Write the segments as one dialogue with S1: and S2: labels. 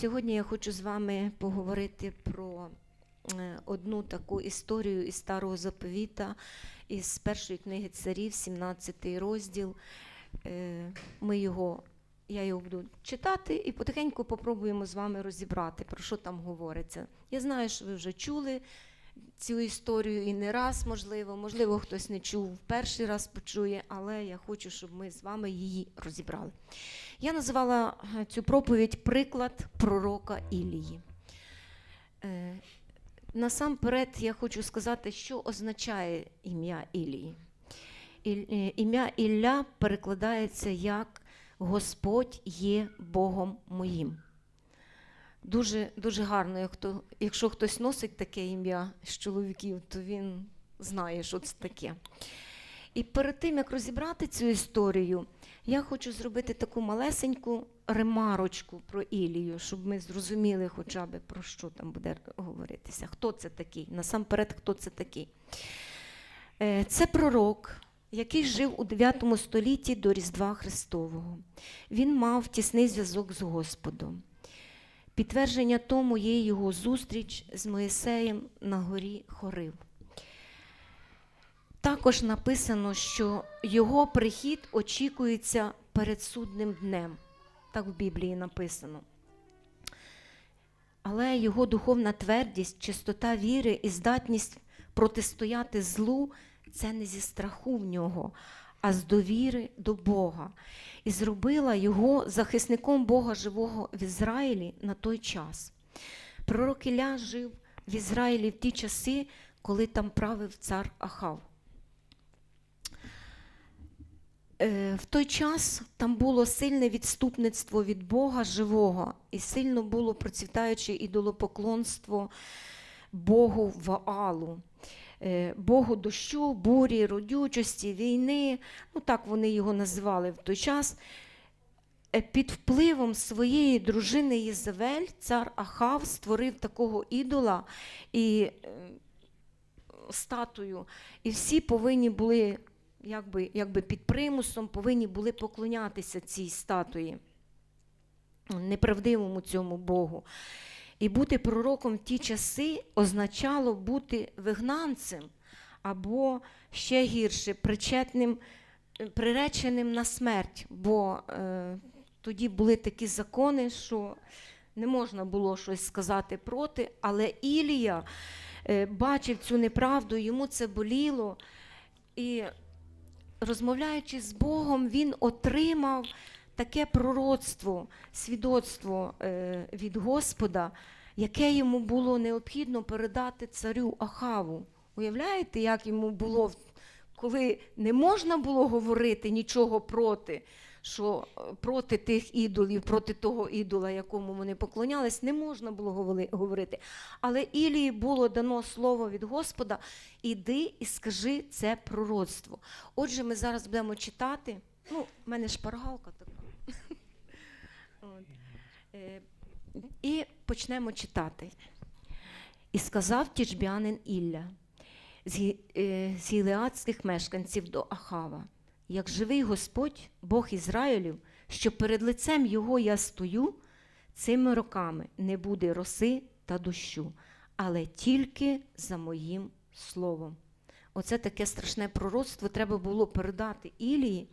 S1: Сьогодні я хочу з вами поговорити про е, одну таку історію із старого заповіта, із першої книги царів, 17 розділ. Е, Ми його, я його буду читати і потихеньку попробуємо з вами розібрати, про що там говориться. Я знаю, що ви вже чули цю історію і не раз, можливо, можливо, хтось не чув, перший раз почує, але я хочу, щоб ми з вами її розібрали. Я називала е, цю проповідь приклад пророка Ілії. Е, Насамперед я хочу сказати, що означає ім'я Ілії. Е, Ім'я Ілля перекладається як Господь є Богом моїм. Дуже, дуже гарно, як якщо хтось носить таке ім'я з чоловіків, то він знає, що це таке. І перед тим, як розібрати цю історію, я хочу зробити таку малесеньку ремарочку про Ілію, щоб ми зрозуміли хоча б про що там буде говоритися. Хто це такий? Насамперед, хто це такий? Е, Це пророк, який жив у 9 столітті до Різдва Христового. Він мав тісний зв'язок з Господом. Підтвердження тому є його зустріч з Моїсеєм на горі Хорив. Також написано, що його прихід очікується перед судним днем. Так в Біблії написано. Але його духовна твердість, чистота віри і здатність протистояти злу це не зі страху в нього, а з довіри до Бога. І зробила його захисником Бога живого в Ізраїлі на той час. Пророк Ілля жив в Ізраїлі в ті часи, коли там правив цар Ахав. Е, В той час там було сильне відступництво від Бога живого, і сильно було процвітаюче ідолопоклонство Богу Ваалу, Богу дощу, бурі, родючості, війни. Ну так вони його називали в той час. Е, Під впливом своєї дружини Єзавель цар Ахав створив такого ідола і е, статую, і всі повинні були якби, якби під примусом повинні були поклонятися цій статуї, неправдивому цьому Богу. І бути пророком в ті часи означало бути вигнанцем або ще гірше, причетним, е, приреченим на смерть. Бо е, тоді були такі закони, що не можна було щось сказати проти, але Ілія е, бачив цю неправду, йому це боліло. І розмовляючи з Богом, він отримав таке пророцтво, свідоцтво е, від Господа, яке йому було необхідно передати царю Ахаву. Уявляєте, як йому було, коли не можна було говорити нічого проти, що е, проти тих ідолів, проти того ідола, якому вони поклонялись, не можна було говорити. Але Ілії було дано слово від Господа: іди і скажи це пророцтво. Отже, ми зараз будемо читати. Ну, в мене шпаргалка така. От. Е, І почнемо читати. І сказав тішбянин Ілля з е, з гілеадських мешканців до Ахава. Як живий Господь, Бог Ізраїлів, що перед лицем його я стою, цими роками не буде роси та дощу, але тільки за моїм словом. Оце таке страшне пророцтво треба було передати Ілії,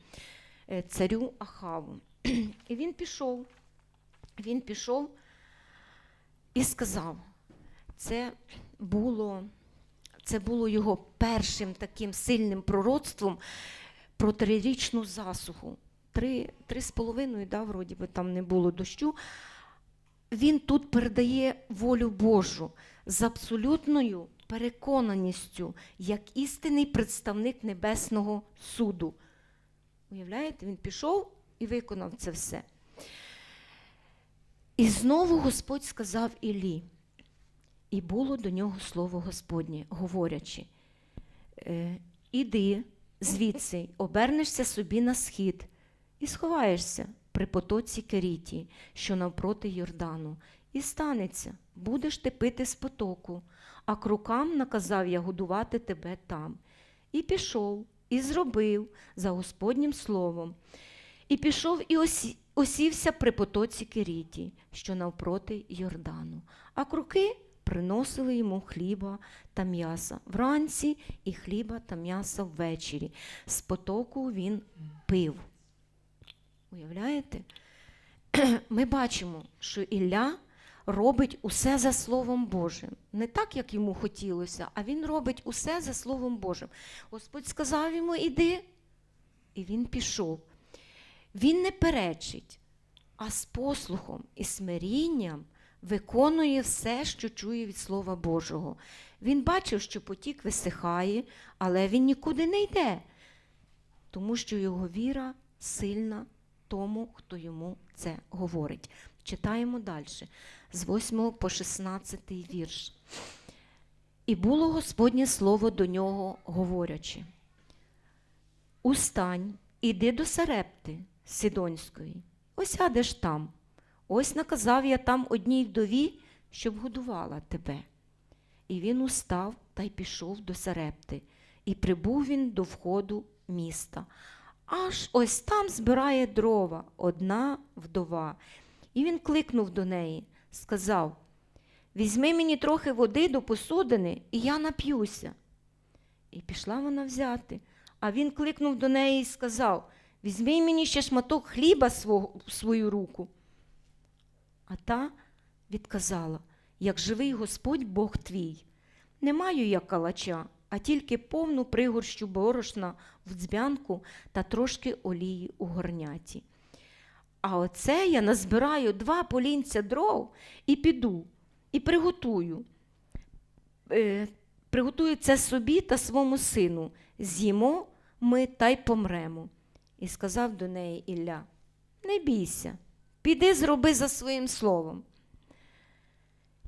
S1: е, царю Ахаву. І він пішов, він пішов і сказав, це було, це було його першим таким сильним пророцтвом про трирічну засуху. Три, три з половиною, да, вроді би там не було дощу. Він тут передає волю Божу з абсолютною переконаністю, як істинний представник Небесного суду. Уявляєте, він пішов і виконав це все. І знову Господь сказав Іллі, і було до нього слово Господнє, говорячи: «Е, Іди звідси, обернешся собі на схід і сховаєшся при потоці Керіті, що навпроти Йордану, і станеться, будеш ти пити з потоку, а крукам наказав я годувати тебе там. І пішов, і зробив за Господнім словом. І пішов і осі... осівся при потоці Киріті, що навпроти Йордану, а круки приносили йому хліба та м'яса вранці і хліба та м'яса ввечері. З потоку він пив. Уявляєте? Ми бачимо, що Ілля робить усе за Словом Божим. Не так, як йому хотілося, а він робить усе за Словом Божим. Господь сказав йому, іди, і він пішов. Він не перечить, а з послухом і смирінням виконує все, що чує від Слова Божого. Він бачив, що потік висихає, але він нікуди не йде, тому що його віра сильна тому, хто йому це говорить. Читаємо далі, з 8 по 16 вірш. І було Господнє слово до нього, говорячи: Устань, іди до Сарепти Сидонської, осядеш там. Ось наказав я там одній вдові, щоб годувала тебе. І він устав та й пішов до Сарепти, і прибув він до входу міста. Аж ось там збирає дрова одна вдова. І він кликнув до неї, сказав: Візьми мені трохи води до посудини, і я нап'юся. І пішла вона взяти. А він кликнув до неї і сказав: Візьми мені ще шматок хліба в свою руку. А та відказала: Як живий Господь Бог твій, не маю я калача, а тільки повну пригорщу борошна в дзбянку та трошки олії у горняті. А оце я назбираю два полінця дров і піду, і приготую. Е, приготую це собі та своєму сину. З'їмо ми та й помремо. І сказав до неї Ілля: Не бійся, піди зроби за своїм словом.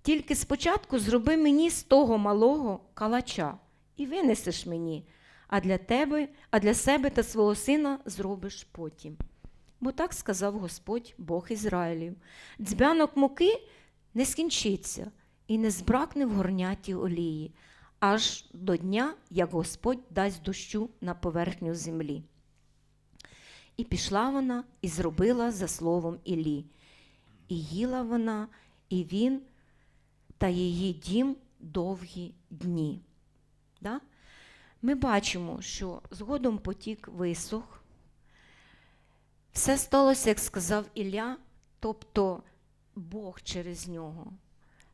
S1: Тільки спочатку зроби мені з того малого калача і винесеш мені, а для тебе, а для себе та свого сина зробиш потім. Бо так сказав Господь Бог Ізраїлів: дзбянок муки не скінчиться і не збракне в горняті олії, аж до дня, як Господь дасть дощу на поверхню землі. І пішла вона і зробила за словом Ілі. І їла вона, і він та її дім довгі дні. Да? Ми бачимо, що згодом потік висох. Все сталося, як сказав Ілля, тобто Бог через нього.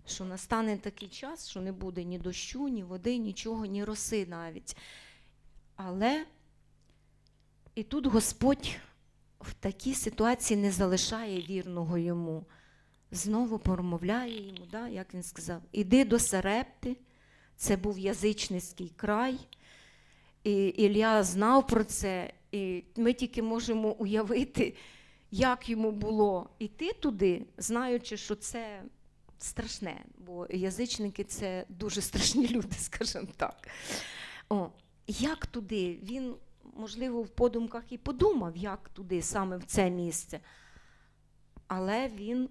S1: Що настане такий час, що не буде ні дощу, ні води, нічого, ні роси навіть. Але і тут Господь в такій ситуації не залишає вірного йому. Знову промовляє йому, да, як він сказав, іди до Сарепти, це був язичницький край. І Ілля знав про це, і ми тільки можемо уявити, як йому було йти туди, знаючи, що це страшне, бо язичники це дуже страшні люди, скажімо так. О, як туди? Він, можливо, в подумках і подумав, як туди, саме в це місце. Але він,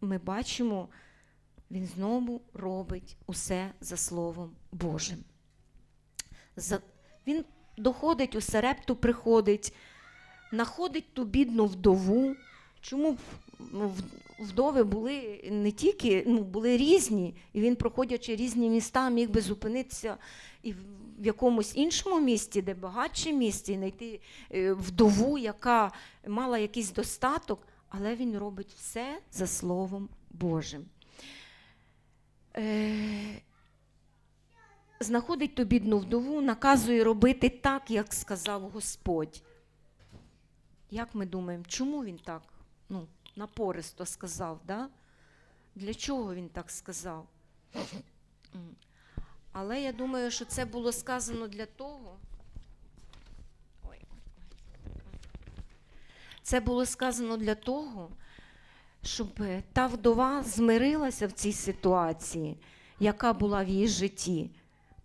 S1: ми бачимо, він знову робить усе за Словом Божим. За... Він доходить у Сарепту, приходить, знаходить ту бідну вдову. Чому б, вдови були не тільки, ну, були різні, і він, проходячи різні міста, міг би зупинитися і в якомусь іншому місті, де багатше місті, знайти е, вдову, яка мала якийсь достаток, але він робить все за Словом Божим. Е, знаходить ту бідну вдову, наказує робити так, як сказав Господь. Як ми думаємо, чому він так ну, напористо сказав? Да? Для чого він так сказав? Але я думаю, що це було сказано для того. Це було сказано для того, щоб та вдова змирилася в цій ситуації, яка була в її житті,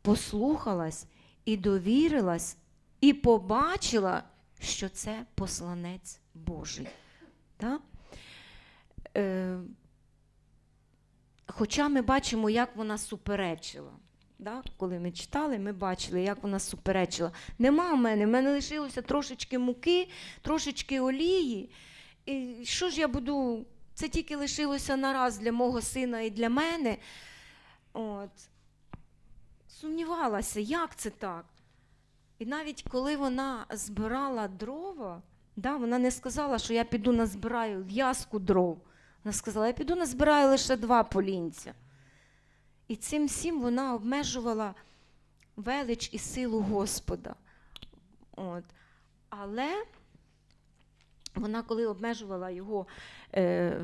S1: послухалась і довірилась, і побачила, що це посланець Божий. Так? Е, хоча ми бачимо, як вона суперечила. Да? Коли ми читали, ми бачили, як вона суперечила. Нема в мене, в мене лишилося трошечки муки, трошечки олії, і що ж я буду? Це тільки лишилося нараз для мого сина і для мене. От. Сумнівалася, як це так? І навіть коли вона збирала дрова, да, вона не сказала, що я піду назбираю в'язку дров. Вона сказала, я піду назбираю лише два полінця. І цим всім вона обмежувала велич і силу Господа. От. Але вона, коли обмежувала його е,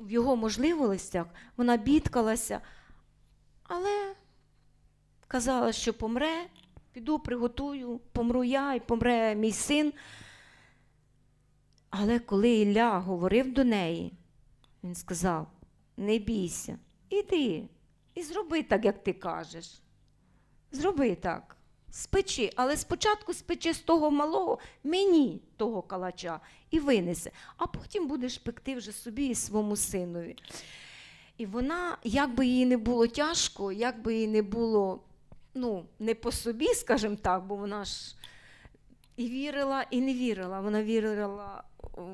S1: в його можливостях, вона бідкалася, але казала, що помре, піду, приготую, помру я і помре мій син. Але коли Ілля говорив до неї, він сказав: не бійся, іди і зроби так, як ти кажеш. Зроби так. Спечи, але спочатку спечи з того малого мені того калача і винесе, а потім будеш пекти вже собі і своєму синові. І вона, як би їй не було тяжко, як би їй не було ну, не по собі, скажімо так, бо вона ж і вірила, і не вірила. Вона вірила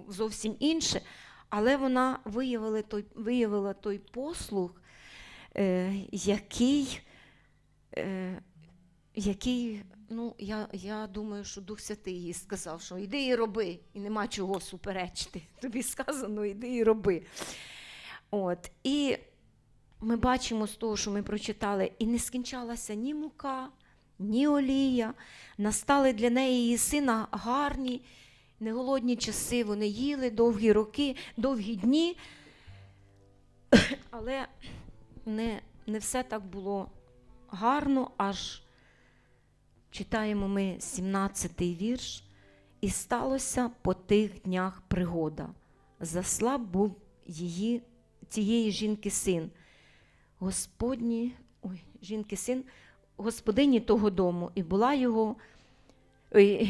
S1: зовсім інше, але вона виявила той, виявила той послуг, який. Е, який, ну, я, я думаю, що Дух Святий їй сказав, що йди і роби, і нема чого суперечити. Тобі сказано, йди і роби. От. І ми бачимо з того, що ми прочитали, і не скінчалася ні мука, ні олія. Настали для неї її сина гарні, неголодні часи. Вони їли довгі роки, довгі дні. Але не, не все так було гарно, аж читаємо ми 17-й вірш. І сталося по тих днях пригода. Заслаб був її, цієї жінки син. Господні, ой, жінки син, господині того дому, і була його,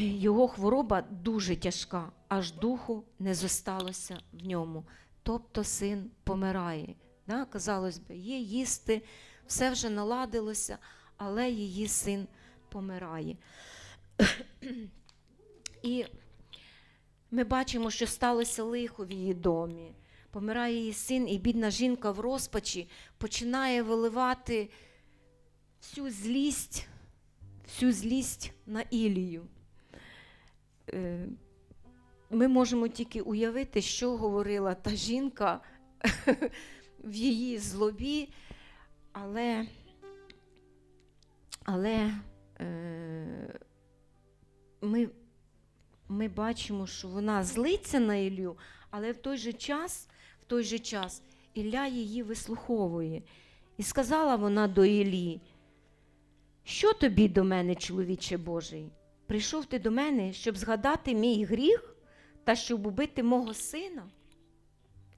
S1: його хвороба дуже тяжка, аж духу не зосталося в ньому. Тобто син помирає. Да? Казалось би, є їсти, все вже наладилося, але її син помирає. І ми бачимо, що сталося лихо в її домі. Помирає її син, і бідна жінка в розпачі починає виливати всю злість, всю злість на Ілію. Е, Ми можемо тільки уявити, що говорила та жінка в її злобі, але, але е, ми, ми бачимо, що вона злиться на Іллю, але в той же час, в той же час Ілля її вислуховує. І сказала вона до Іллі, що тобі до мене, чоловіче Божий? Прийшов ти до мене, щоб згадати мій гріх та щоб убити мого сина?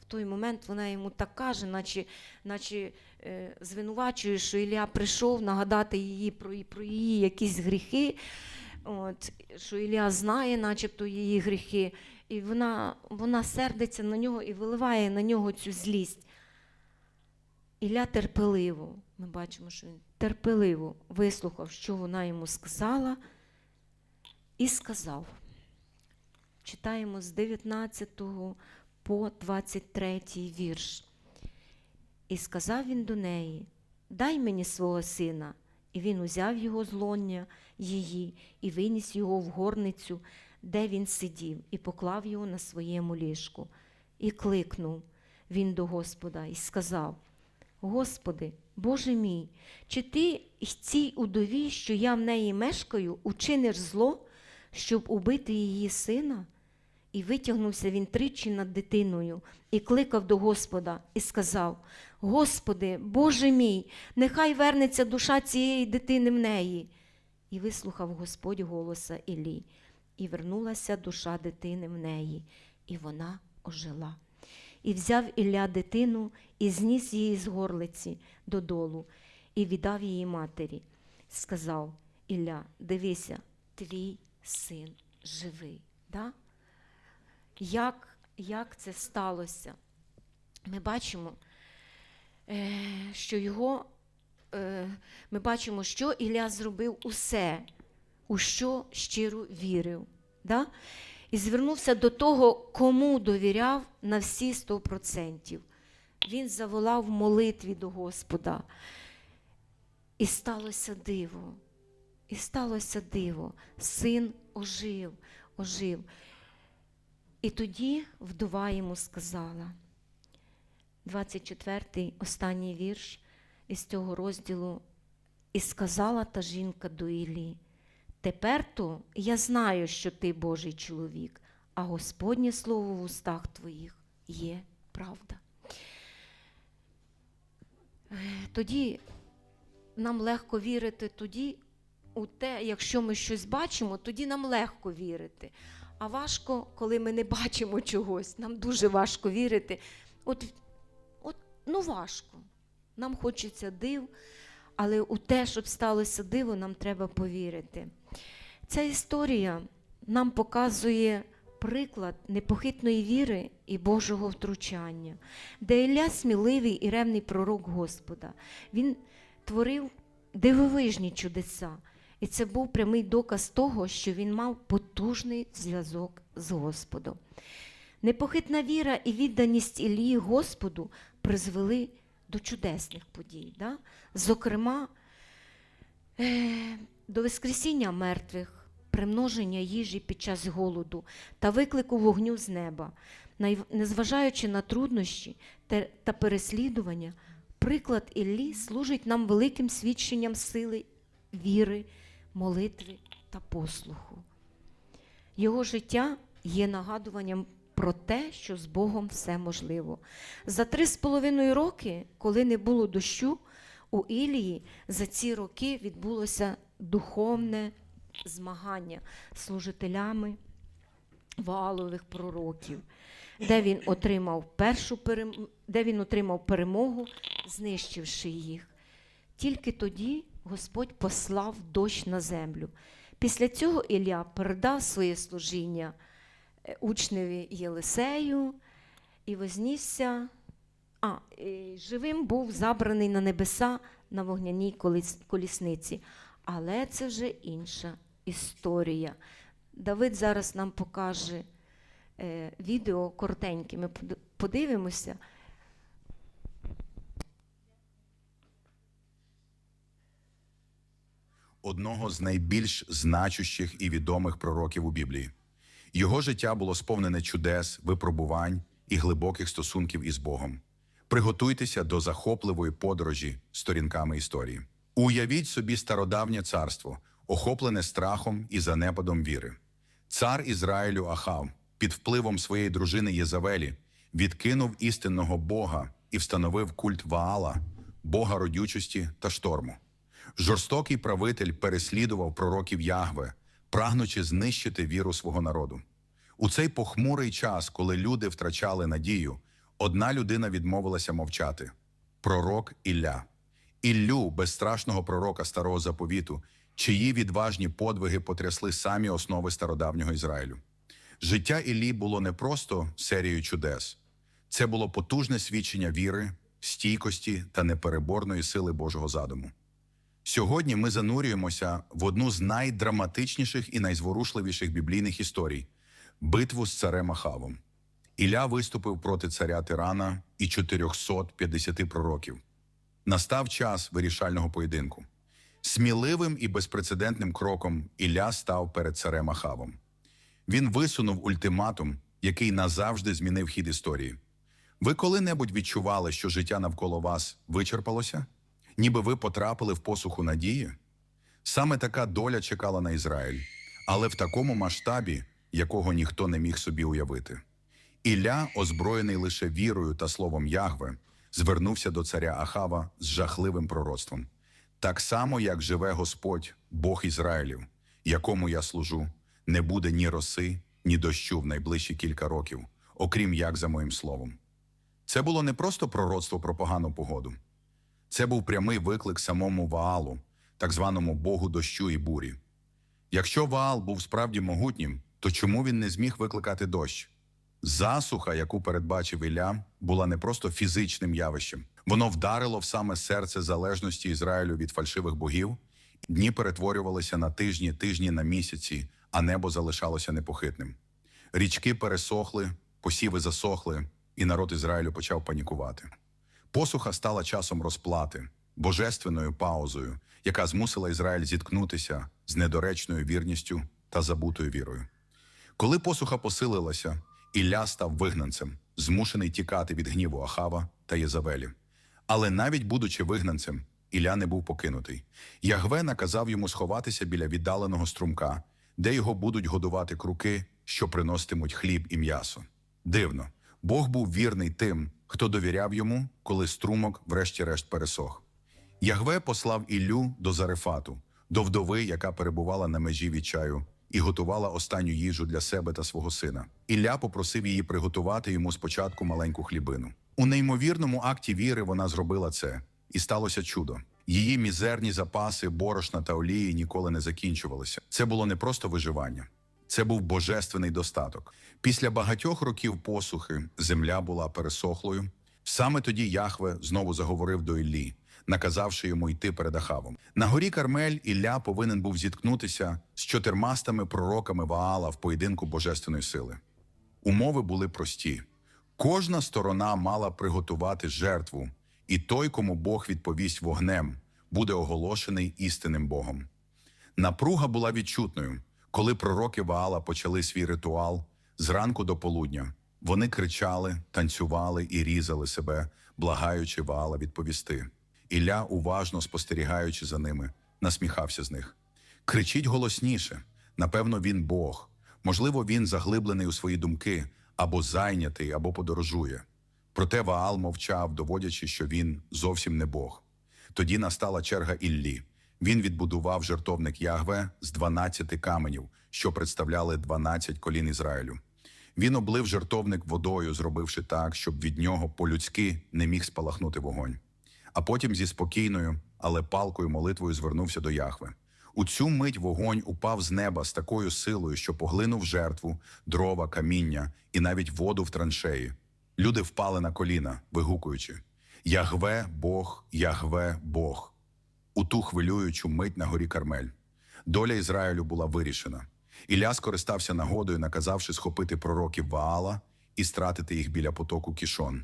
S1: Той момент вона йому так каже, наче, наче е, звинувачує, що Ілля прийшов нагадати її про, про її якісь гріхи, от, що Ілля знає, начебто її гріхи, і вона, вона сердиться на нього і виливає на нього цю злість. Ілля терпеливо, ми бачимо, що він терпеливо вислухав, що вона йому сказала, і сказав. Читаємо з 19 по 23 вірш. І сказав він до неї: Дай мені свого сина. І він узяв його з лоння її і виніс його в горницю, де він сидів, і поклав його на своєму ліжку. І кликнув він до Господа і сказав: Господи, Боже мій, чи ти цій удові, що я в неї мешкаю, учиниш зло, щоб убити її сина? І витягнувся він тричі над дитиною і кликав до Господа і сказав: Господи, Боже мій, нехай вернеться душа цієї дитини в неї. І вислухав Господь голоса Іллі, і вернулася душа дитини в неї, і вона ожила. І взяв Ілля дитину і зніс її з горлиці додолу, і віддав її матері. Сказав Ілля, дивися, твій син живий. Да? Як, як це сталося? Ми бачимо, е, що його, е, ми бачимо, що Ілля зробив усе, у що щиро вірив. Да? і звернувся до того, кому довіряв на всі 100%. Він заволав в молитві до Господа. І сталося диво. І сталося диво. Син ожив, ожив. І тоді вдова йому сказала, 24-й останній вірш із цього розділу. І сказала та жінка до Іллі, тепер то я знаю, що ти Божий чоловік, а Господнє слово в устах твоїх є правда. Тоді нам легко вірити тоді у те, якщо ми щось бачимо, тоді нам легко вірити. А важко, коли ми не бачимо чогось, нам дуже важко вірити. От, от ну важко. Нам хочеться див, але у те, щоб сталося диво, нам треба повірити. Ця історія нам показує приклад непохитної віри і Божого втручання, де Ілля сміливий і ревний пророк Господа. Він творив дивовижні чудеса. І це був прямий доказ того, що він мав потужний зв'язок з Господом. Непохитна віра і відданість Ілії Господу призвели до чудесних подій. Да? Зокрема, е, до Воскресіння мертвих, примноження їжі під час голоду та виклику вогню з неба. Незважаючи на труднощі та- та переслідування, приклад Іллі служить нам великим свідченням сили віри, молитви та послуху. Його життя є нагадуванням про те, що з Богом все можливо. За три з половиною роки, коли не було дощу, у Ілії за ці роки відбулося духовне змагання з служителями Ваалових пророків, де він отримав першу перем... де він отримав перемогу, знищивши їх. Тільки тоді Господь послав дощ на землю. Після цього Ілля передав своє служіння е, учневі Єлисею і вознісся. А, і живим був забраний на небеса на вогняній коліс- колісниці. Але це вже інша історія. Давид зараз нам покаже е, відео коротеньке. Ми подивимося.
S2: Одного з найбільш значущих і відомих пророків у Біблії. Його життя було сповнене чудес, випробувань і глибоких стосунків із Богом. Приготуйтеся до захопливої подорожі сторінками історії. Уявіть собі стародавнє царство, охоплене страхом і занепадом віри. Цар Ізраїлю Ахав під впливом своєї дружини Єзавелі відкинув істинного Бога і встановив культ Ваала, Бога родючості та шторму. Жорстокий правитель переслідував пророків Ягве, прагнучи знищити віру свого народу. У цей похмурий час, коли люди втрачали надію, одна людина відмовилася мовчати пророк Ілля. Іллю, безстрашного пророка старого заповіту, чиї відважні подвиги потрясли самі основи стародавнього Ізраїлю. Життя Іллі було не просто серією чудес, це було потужне свідчення віри, стійкості та непереборної сили Божого задуму. Сьогодні ми занурюємося в одну з найдраматичніших і найзворушливіших біблійних історій битву з царем Ахавом. Ілля виступив проти царя Тирана і 450 пророків. Настав час вирішального поєдинку. Сміливим і безпрецедентним кроком Ілля став перед царем Ахавом. Він висунув ультиматум, який назавжди змінив хід історії. Ви коли-небудь відчували, що життя навколо вас вичерпалося? Ніби ви потрапили в посуху надії? Саме така доля чекала на Ізраїль, але в такому масштабі, якого ніхто не міг собі уявити. Ілля, озброєний лише вірою та словом Ягве, звернувся до царя Ахава з жахливим пророцтвом. Так само, як живе Господь, Бог Ізраїлів, якому я служу, не буде ні роси, ні дощу в найближчі кілька років, окрім як за моїм словом. Це було не просто пророцтво про погану погоду. Це був прямий виклик самому Ваалу, так званому Богу дощу і бурі. Якщо Ваал був справді могутнім, то чому він не зміг викликати дощ? Засуха, яку передбачив Ілля, була не просто фізичним явищем. Воно вдарило в саме серце залежності Ізраїлю від фальшивих богів. Дні перетворювалися на тижні, тижні на місяці, а небо залишалося непохитним. Річки пересохли, посіви засохли, і народ Ізраїлю почав панікувати. Посуха стала часом розплати, божественною паузою, яка змусила Ізраїль зіткнутися з недоречною вірністю та забутою вірою. Коли посуха посилилася, Ілля став вигнанцем, змушений тікати від гніву Ахава та Єзавелі. Але навіть будучи вигнанцем, Ілля не був покинутий. Ягве наказав йому сховатися біля віддаленого струмка, де його будуть годувати круки, що приноситимуть хліб і м'ясо. Дивно, Бог був вірний тим, хто довіряв йому, коли струмок врешті-решт пересох. Ягве послав Іллю до Зарефату, до вдови, яка перебувала на межі відчаю, і готувала останню їжу для себе та свого сина. Ілля попросив її приготувати йому спочатку маленьку хлібину. У неймовірному акті віри вона зробила це, і сталося чудо. Її мізерні запаси борошна та олії ніколи не закінчувалися. Це було не просто виживання, це був божественний достаток. Після багатьох років посухи земля була пересохлою. Саме тоді Яхве знову заговорив до Іллі, наказавши йому йти перед Ахавом. На горі Кармель Ілля повинен був зіткнутися з чотирмастами пророками Ваала в поєдинку божественної сили. Умови були прості. Кожна сторона мала приготувати жертву, і той, кому Бог відповість вогнем, буде оголошений істинним Богом. Напруга була відчутною, коли пророки Ваала почали свій ритуал зранку до полудня. Вони кричали, танцювали і різали себе, благаючи Ваала відповісти. Ілля, уважно спостерігаючи за ними, насміхався з них. Кричіть голосніше. Напевно, він Бог. Можливо, він заглиблений у свої думки, або зайнятий, або подорожує. Проте Ваал мовчав, доводячи, що він зовсім не Бог. Тоді настала черга Іллі. Він відбудував жертовник Ягве з 12 каменів, що представляли 12 колін Ізраїлю. Він облив жертовник водою, зробивши так, щоб від нього по-людськи не міг спалахнути вогонь. А потім зі спокійною, але палкою молитвою звернувся до Яхве. У цю мить вогонь упав з неба з такою силою, що поглинув жертву, дрова, каміння і навіть воду в траншеї. Люди впали на коліна, вигукуючи: Ягве Бог, Ягве Бог. У ту хвилюючу мить на горі Кармель. Доля Ізраїлю була вирішена. Ілля скористався нагодою, наказавши схопити пророків Ваала і стратити їх біля потоку Кішон.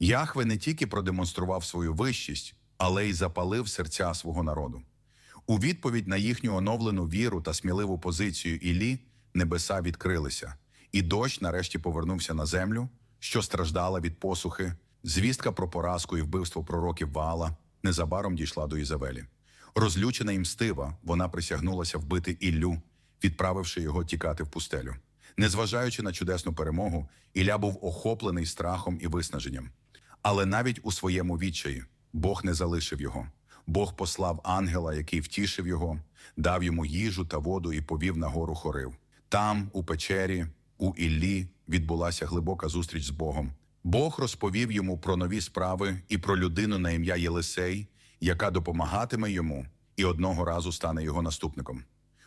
S2: Яхве не тільки продемонстрував свою вищість, але й запалив серця свого народу. У відповідь на їхню оновлену віру та сміливу позицію Іллі небеса відкрилися, і дощ нарешті повернувся на землю, що страждала від посухи. Звістка про поразку і вбивство пророків Ваала незабаром дійшла до Ізавелі. Розлючена і мстива, вона присягнулася вбити Іллю, відправивши його тікати в пустелю. Незважаючи на чудесну перемогу, Ілля був охоплений страхом і виснаженням. Але навіть у своєму відчаї Бог не залишив його. Бог послав ангела, який втішив його, дав йому їжу та воду і повів на гору хорив. Там, у печері, у Іллі, відбулася глибока зустріч з Богом. Бог розповів йому про нові справи і про людину на ім'я Єлисей, яка допомагатиме йому і одного разу стане його наступником.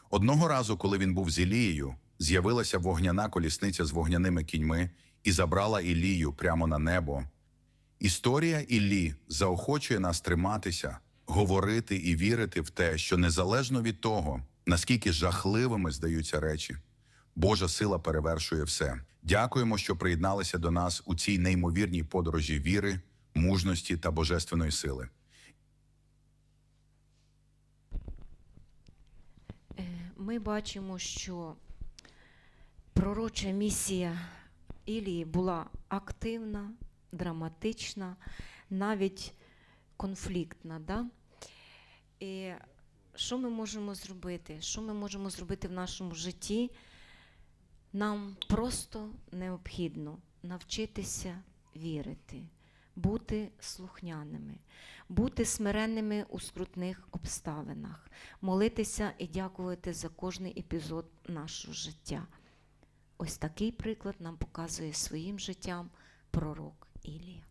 S2: Одного разу, коли він був з Ілією, з'явилася вогняна колісниця з вогняними кіньми і забрала Ілію прямо на небо. Історія Іллі заохочує нас триматися, говорити і вірити в те, що незалежно від того, наскільки жахливими здаються речі, Божа сила перевершує все. Дякуємо, що приєдналися до нас у цій неймовірній подорожі віри, мужності та божественної сили.
S1: Е, Ми бачимо, що пророча місія Ілії була активна, драматична, навіть конфліктна. Да? І що ми можемо зробити? Що ми можемо зробити в нашому житті? Нам просто необхідно навчитися вірити, бути слухняними, бути смиренними у скрутних обставинах, молитися і дякувати за кожний епізод нашого життя. Ось такий приклад нам показує своїм життям пророк Ілія.